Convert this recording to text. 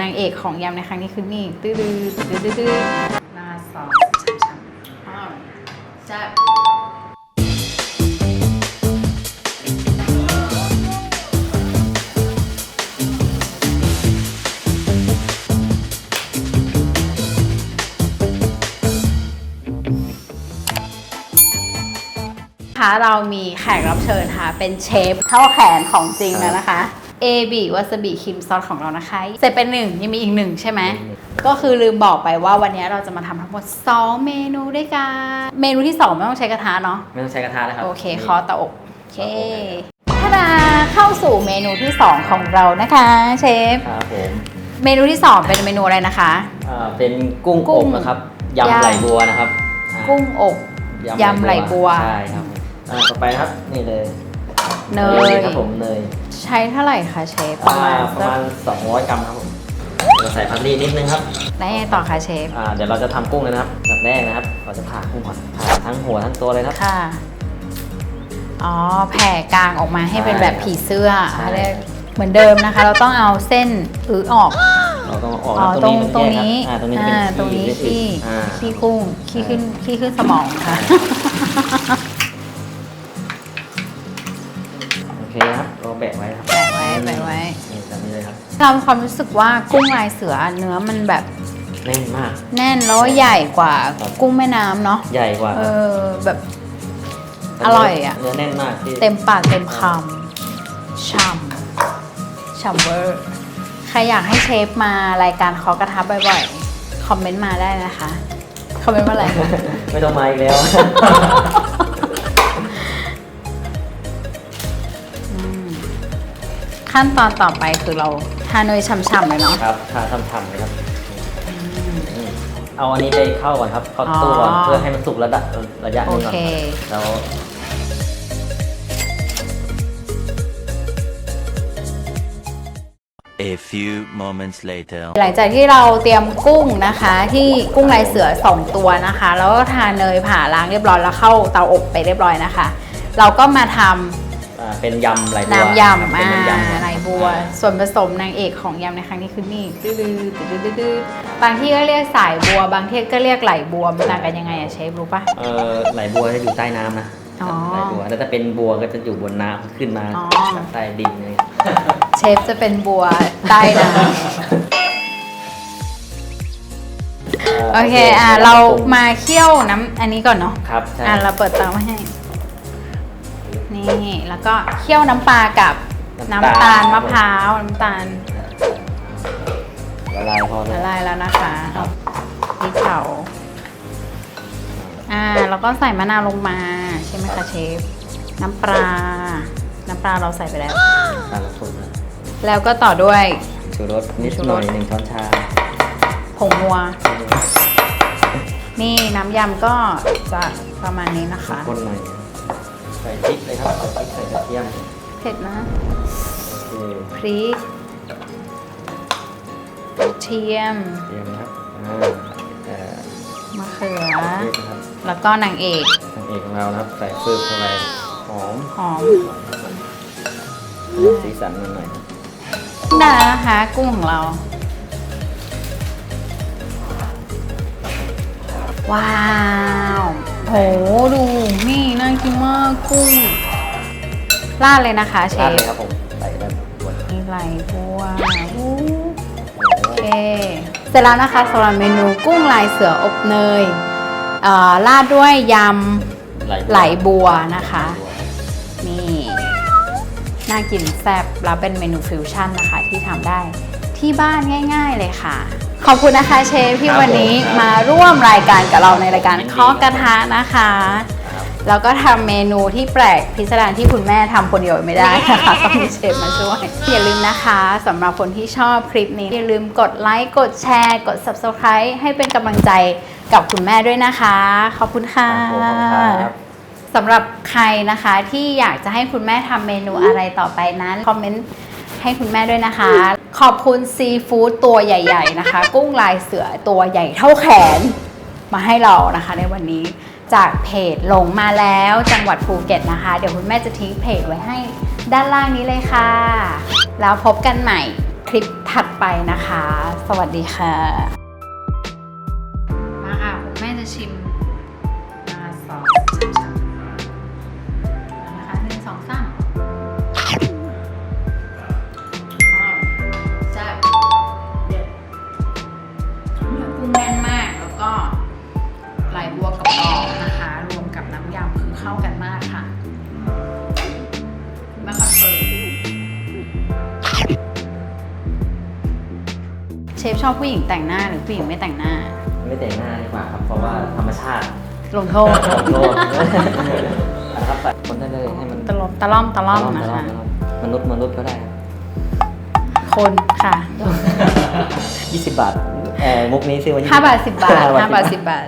นางเอกของยำในครั้งนี้คือนี่ตื้อดื้อตื้อดื้อตื้อหน้าซอสช้ำๆอ้าวแซ่บคะเรามีแขกรับเชิญค่ะ เป็นเชฟเท่าแขนของจริงแล้วนะคะ เอบีวาซาบิคิมซอสของเรานะคะ เสร็จเป็นหนึ่งยังมีอีกหนึ่งใช่ไหม ก็คือลืมบอกไปว่าวันนี้เราจะมาทำทั้งหมด 2 เมนูด้วยกัน เมนูที่ 2 ไม่ต้องใช้กระทะเนาะ ไม่ต้องใช้กระทะนะครับ โอเค คอเตาอบ โอเคถ้าดาเข้าสู่เมนูที่ 2 ของเรานะคะเชฟ ครับผม เมนูที่ 2 เป็นเมนูอะไรนะคะ อ่า เป็นกุ้งกุ้องบนะครับ ยำย่างไหลบัวนะครับอ่ากุ้งอบยำไหลบัว ใช่ครับ อ่า ต่อไปนะครับ นี่เลย เนยครับผมเนยใช้เท่าไหร่คะเชฟประมาณอ่าประมาณ200 กรัมครับผมเราใส่พันลีนิดนึงครับได้วยังไงต่อคะเชฟอ่าเดี๋ยวเราจะทำกุ้งเลยนะครับแบบแรกนะครับ เราจะผ่ากุ้งก่อนผ่าทั้งหัวทั้งตัวเลยนะครับ ค่ะอ๋อแผ่กลางออกมาให้เป็นแบบผีเสื้อใช่ เขาเรียกเหมือนเดิมนะคะ เราต้องเอาเส้นอื้อออก เราต้องเอาออกอ๋อนะตรงมัตรงแยกนี้ครับอ่าตรงนี้จะเป็นอ่าตรงนี้ขี้ขี้อ่า ขี้กุ้งขี้ขึ้นขี้ขึ้นสมองค่ะ เคครับเราแบะไว้ครับแบะไว้แบะไว้ นี่แบบนี้เลยครับเรามีความรู้สึกว่ากุ้งลายเสือเนื้อมันแบบแน่นมาก แน่นแล้วก็ใหญ่กว่าครับ กุ้งแม่น้ำเนาะใหญ่กว่าเอครับอแบบ อร่อยอะ เนื้อแน่นมากที่เต็มปากเต็มคำช่ำช่ำเวอร์ใครอยากให้เชฟมารายการเคอกระทะบ่อยๆ คอมเมนต์มาได้นะคะ คอมเมนต์มาอะไรไม่ต้องมาอีกแล้ว ขั้นตอนต่อไปคือเราทาเนยช่ำๆเลยเนาะครับทาทำๆเลยครับอืมเอาอันนี้ไปเข้าก่อนครับ เข้าตู้ก่อนอ๋อเพื่อให้มันสุกระดับระยะหโอนึงก่อนเคแล้ว A few moments later. หลังจากที่เราเตรียมกุ้งนะคะ ที่กุ้งลายเสือ2ตัวนะคะ แล้วก็ทาเนยผ่าล้างเรียบร้อยแล้วเข้าเตาอบไปเรียบร้อยนะคะ เราก็มาทำ อ่าเป็นยำไหลบัวน้ำยำเป็อ่านน้ำยำไหลบัว ส่วนผสมนางเอกของยำในครั้งนี้คือนี่ดื้อดื้อดื้อดื้อดื้อบางที่ก็เรียกสายบัว บางที่ก็เรียกไหลบัวมันต่างกันยังไงอะเชฟรู้ปะ เออไหลบัวจะอยู่ใต้น้ำนะอ๋อไหลบัวแล้วถ้าเป็นบัวก็จะอยู่บนน้ำขึ้นมาอ๋อ จากใต้ดินเลยเชฟจะเป็นบัวใต้น้ำโอเคอะเรามาเคี่ยวน้ำอันนี้ก่อนเนาะครับใช่อะเราเปิดเตาไว้ให้ นี่แล้วก็เคี่ยวน้ำปลากับน้ำตาลมะพร้าวน้ำตาลละลายพอละแล้วลายแล้วนะคะพริกเผาอ่าแล้วก็ใส่มะนาวลงมาใช่ไหมคะเชฟ น้ำปลา น้ำปลาเราใส่ไปแล้ว ตาลสุกนะแล้วก็ต่อด้วย ชูรสนิดชูรสหน่อยหนึ่งช้อนชาผงนัว นี่น้ำยำก็จะประมาณนี้นะคะ คนหน่อย ใส่พริกเลยครับใส่พริกใส่กระเทียมเผ็ดนะโอเคพริกกระเทียมเตรียมนะครับอ่าเอ่อมะเขือเทศนะครับแล้วก็นางเอกนางเอกของเรานะครับใส่ฟืบเข้าไปหอมหอมสีสันมันหน่อยครับได้แล้วนะคะกุ้งของเรา ว้าวโหดู นี่น่ากินมากกุ้งราดเลยนะคะ เชราดฟเลยครับผมใส่แบบบนมีไหลบัวอู้โอ้โหโอเคเสร็จแล้วนะคะสำหรับเมนูกุ้งลายเสืออบเนยเอ่อราดด้วยยำไหลบัวนะคะ นี่น่ากินแซ่บแล้วเป็นเมนูฟิวชั่นนะคะที่ทำได้ที่บ้านง่าย ๆเลยค่ะ ขอบคุณนะคะเชฟที่วันนี้มาร่วมรายการกับเราในรายการเคอกระทะนะคะครับแล้วก็ทำเมนูที่แปลกพิสดารที่คุณแม่ทำคนเดียวไม่ได้นะคะต้องมีเชฟมาช่วยอย่าลืมนะคะสำหรับคนที่ชอบคลิปนี้ อย่าลืมกดไลค์กดแชร์ กด subscribe ให้เป็นกำลังใจกับคุณแม่ด้วยนะคะ ขอบคุณค่ะครับผมขอบคุณครับสำหรับใครนะคะที่อยากจะให้คุณแม่ทำเมนูอะไรต่อไปนั้นคอมเมนต์ให้คุณแม่ด้วยนะคะ ขอบคุณซีฟู้ดตัวใหญ่ ๆ นะคะ กุ้งลายเสือตัวใหญ่เท่าแขน มาให้เรานะคะในวันนี้จากเพจลงมาแล้วจังหวัดภูเก็ตนะคะ เดี๋ยวคุณแม่จะทิ้งเพจไว้ให้ด้านล่างนี้เลยค่ะ แล้วพบกันใหม่คลิปถัดไปนะคะ สวัสดีค่ะ เข้ากันมากค่ะแม่คอนเฟิร์มเชฟชอบผู้หญิงแต่งหน้าหรือผู้หญิงไม่แต่งหน้า ไม่แต่งหน้าดีกว่าครับเพราะว่าธรรมชาติลงโทษขอโทษนะครับใส่คนได้เลยให้มันตะลมตะล่อมตะล่อมนะคะ มนุษย์มนุษย์ก็ได้ คนค่ะ 20 บาทเอ่อมุกนี้ซื้อมา5บาท10บาท5บาท10บาท